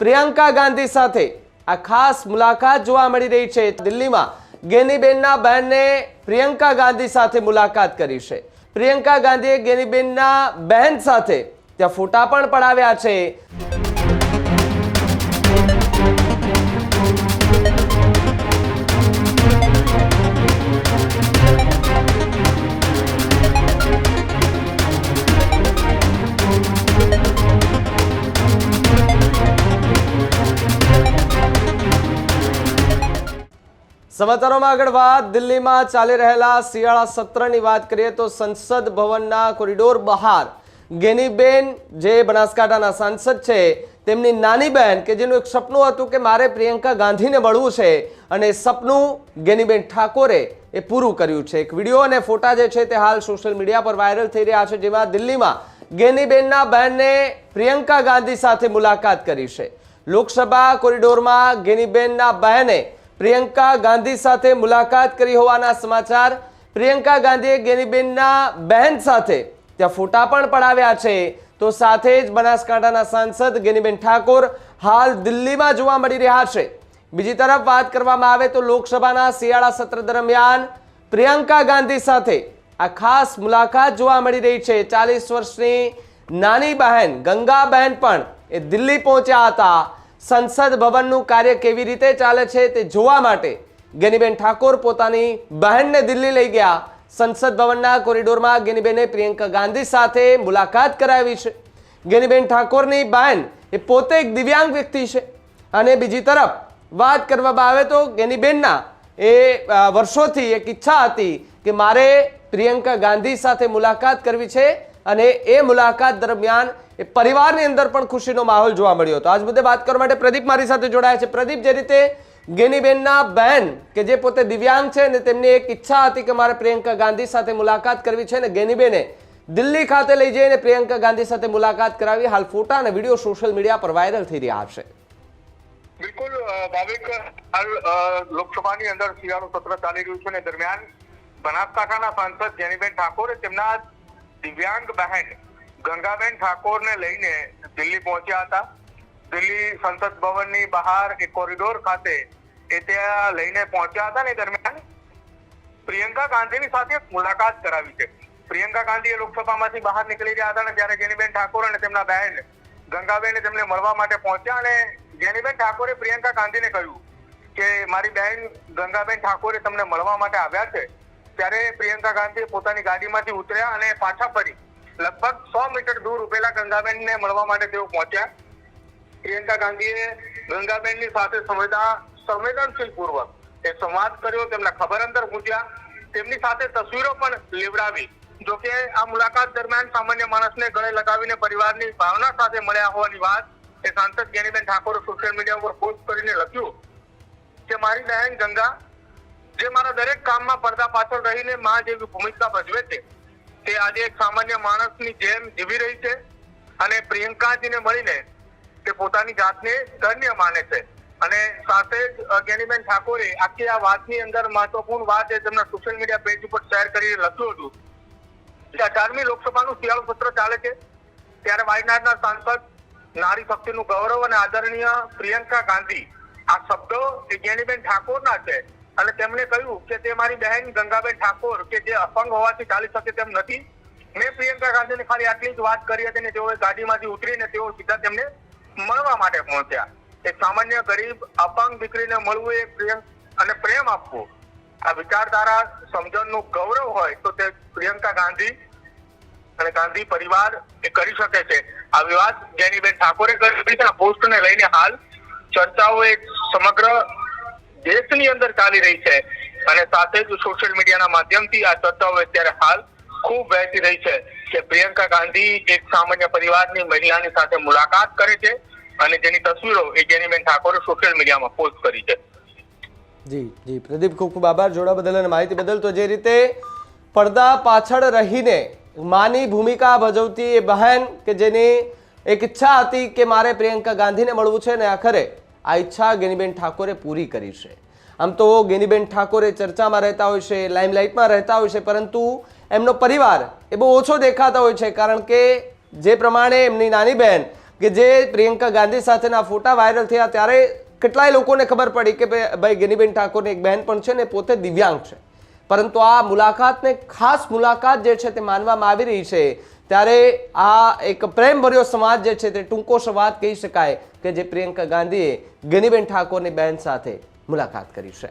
પ્રિયંકા ગાંધી સાથે આ ખાસ મુલાકાત જોવા મળી રહી છે. દિલ્હીમાં ગેનીબેનના બહેનને પ્રિયંકા ગાંધી સાથે મુલાકાત કરી છે. પ્રિયંકા ગાંધીએ ગેનીબેનના બહેન સાથે ત્યાં ફોટા પણ પડાવ્યા છે. સમાચારોમાં આગળ વાત. દિલ્હીમાં ચાલી રહેલા શિયાળા સત્રની વાત કરીએ તો સંસદ ભવનના કોરિડોર બહાર ગેનીબેન, જે બનાસકાંઠાના સાંસદ છે, તેમની નાની બહેન કે જેનું એક સપનું હતું કે મારે પ્રિયંકા ગાંધીને મળવું છે અને સપનું ગેનીબેન ઠાકોરે એ પૂરું કર્યું છે. એક વીડિયો અને ફોટા જે છે તે હાલ સોશિયલ મીડિયા પર વાયરલ થઈ રહ્યા છે, જેમાં દિલ્હીમાં ગેનીબેનના બહેનને પ્રિયંકા ગાંધી સાથે મુલાકાત કરી છે. લોકસભા કોરિડોરમાં ગેનીબેનના બહેને પ્રિયંકા ગાંધી સાથે મુલાકાત કરી હોવાના સમાચાર. પ્રિયંકા ગાંધીએ ગેનીબેનના બહેન સાથે ત્યાં ફોટા પણ પડાવ્યા છે. તો સાથે જ બનાસકાંઠાના સાંસદ ગેનીબેન ઠાકોર હાલ દિલ્હીમાં જોવા મળી રહ્યા છે. બીજી તરફ વાત કરવામાં આવે તો લોકસભાના શિયાળા સત્ર દરમિયાન પ્રિયંકા ગાંધી સાથે આ ખાસ મુલાકાત જોવા મળી રહી છે. ચાલીસ વર્ષની નાની બહેન ગંગાબહેન પણ એ દિલ્હી પહોંચ્યા હતા. સંસદ ભવનનું કાર્ય કેવી રીતે ચાલે છે તે જોવા માટે ગેનીબેન ઠાકોર પોતાની બહેનને દિલ્હી લઈ ગયા. સંસદ ભવનના કોરિડોરમાં ગેનીબેને પ્રિયંકા ગાંધી સાથે મુલાકાત કરાવી છે. ગેનીબેન ઠાકોરની બહેન એ પોતે એક દિવ્યાંગ વ્યક્તિ છે. અને બીજી તરફ વાત કરવામાં આવે તો ગેનીબેનના એ વર્ષોથી એક ઈચ્છા હતી કે મારે પ્રિયંકા ગાંધી સાથે મુલાકાત કરવી છે. અને એ મુલાકાત દરમિયાન એ પરિવારની અંદર પણ ખુશીનો માહોલ જોવા મળ્યો હતો. આજ મુદ્દે વાત કરવા માટે પ્રદીપ મારી સાથે જોડાયા છે. પ્રદીપ, જે રીતે ગેનીબેનના બહેન કે જે પોતે દિવ્યાંગ છે અને તેમની એક ઈચ્છા હતી કે મારે પ્રિયંકા ગાંધી સાથે મુલાકાત કરવી છે અને ગેનીબેને દિલ્હી ખાતે લઈ જઈને પ્રિયંકા ગાંધી સાથે મુલાકાત કરાવી. હાલ ફોટા અને વીડિયો સોશિયલ મીડિયા પર વાયરલ થઈ રહ્યા છે. બિલકુલ ભાવિક લોકસભાની અંદર શિયાળુ સત્ર ચાલી રહ્યું છે ને દરમિયાન બનાસકાંઠાના સાંસદ જેનીબેન ઠાકોરે તેમના દિવ્યાંગ બહેન ગંગાબેન ઠાકોરને લઈને દિલ્હી પહોંચ્યા હતા. દિલ્હી સંસદ ભવનની બહાર એક કોરિડોર ખાતે એ ત્યાં લઈને પહોંચ્યા હતા ને દરમિયાન પ્રિયંકા ગાંધીની સાથે મુલાકાત કરાવી છે. પ્રિયંકા ગાંધી લોકસભામાંથી બહાર નીકળી ગયા હતા ને ત્યારે જેનીબેન ઠાકોર અને તેમના બહેન ગંગાબેન તેમને મળવા માટે પહોંચ્યા અને જેનીબેન ઠાકોરે પ્રિયંકા ગાંધીને કહ્યું કે મારી બહેન ગંગાબેન ઠાકોરે તમને મળવા માટે આવ્યા છે. ત્યારે પ્રિયંકા ગાંધી પોતાની ગાડીમાંથી ઉતર્યા અને પાછા ફરી. લગભગ સો મીટર દૂર ઉભેલા ગંગાબેનને મળવા માટે તેઓ પહોંચ્યા. પ્રિયંકા ગાંધીએ ગંગાબેનની સાથે સંવેદા સંવેદનશીલ પૂર્વક એ સંવાદ કર્યો, તેમના ખબર અંતર પૂછ્યા તેમની સાથે તસવીરો પણ લેવડાવી. જો કે આ મુલાકાત દરમિયાન સામાન્ય માણસને ગળે લગાવીને પરિવારની ભાવના સાથે મળ્યા હોવાની વાત એ સાંસદ જ્ઞાનીબેન ઠાકોરે સોશિયલ મીડિયા ઉપર પોસ્ટ કરીને લખ્યું કે, મારી બહેન ગંગા જે મારા દરેક કામમાં પડદા પાછળ રહીને માં જેવી ભૂમિકા ભજવે છે, તે આજે એક સામાન્ય માણસની જેમ જીવી રહી છે અને પ્રિયંકાજીને મળીને તે પોતાની જાતને ધન્ય માને છે. અને સાથે જ જ્ઞાનીબેન ઠાકોરે આખી આ વાતની અંદર મહત્વપૂર્ણ વાત એ તેમના સોશિયલ મીડિયા પેજ ઉપર શેર કરીને લખ્યું હતું, કે અઢારમી લોકસભાનું શિયાળુ સત્ર ચાલે છે. ત્યારે વાયનાડના સાંસદ, નારી શક્તિનું ગૌરવ અને આદરણીય પ્રિયંકા ગાંધી, આ શબ્દો એ જ્ઞાનીબેન ઠાકોરના છે. અને તેમણે કહ્યું કે તે મારી બહેન ગંગાબેન ઠાકોર કે જે અપંગ હોવાથી ચાલી શકે તેમ નથી. મેં પ્રિયંકા ગાંધીને ખાલી આટલી જ વાત કરી હતી ને તેઓએ ગાડીમાંથી ઉતરીને તેઓ સીધા તેમને મળવા માટે પહોંચ્યા. એક સામાન્ય ગરીબ, અપંગ દીકરીને મળવું એ પ્રિયંક અને પ્રેમ આપવો. આ વિચારધારા, સમજણનું ગૌરવ હોય તો તે પ્રિયંકા ગાંધી અને ગાંધી પરિવાર એ કરી શકે છે. આ વિવાદ જેનીબેન ઠાકોરે કરી છે આ પોસ્ટને લઈને હાલ ચર્ચાઓ એક સમગ્ર દેશની અંદર ચાલી રહી છે. અને સાથે જ સોશિયલ મીડિયાના માધ્યમથી આ ચર્ચાઓ અત્યારે હાલ ખૂબ વહેતી રહી છે કે પ્રિયંકા ગાંધી એક સામાન્ય પરિવારની મહિલાની સાથે મુલાકાત કરે છે અને જેની તસવીરો એ જેનીબેન ઠાકોરે સોશિયલ મીડિયામાં પોસ્ટ કરી છે. જી જી. પ્રદીપ, ખૂબ ખૂબ આભાર જોડા બદલ અને માહિતી બદલ. તો જે રીતે પડદા પાછળ રહીને માની ભૂમિકા ભજવતી એ બહેન કે જેની એક ઈચ્છા હતી કે મારે પ્રિયંકા ગાંધીને મળવું છે ને આખરે આ ઈચ્છા ગેનીબેન ઠાકોરે પૂરી કરી છે. આમ તો ગેનીબેન ઠાકોરે ચર્ચામાં રહેતા હોય છે, લાઇમલાઇટમાં રહેતા હોય છે, પરંતુ એમનો પરિવાર એ બહુ ઓછો દેખાતા હોય છે, કારણ કે જે પ્રમાણે એમની નાની બહેન કે જે પ્રિયંકા ગાંધી સાથેના ફોટા વાયરલ થયા ત્યારે કેટલાય લોકોને ખબર પડી કે ભાઈ ગેનીબેન ઠાકોરની એક બહેન પણ છે ને પોતે દિવ્યાંગ છે. પરંતુ આ મુલાકાતને ખાસ મુલાકાત જે છે તે માનવામાં આવી રહી છે ત્યારે આ એક પ્રેમભર્યો સમાજ જે છે તે ટૂંકો સંવાદ કહી શકાય કે જે પ્રિયંકા ગાંધીએ ગેનીબેન ઠાકોરની બહેન સાથે મુલાકાત કરી છે.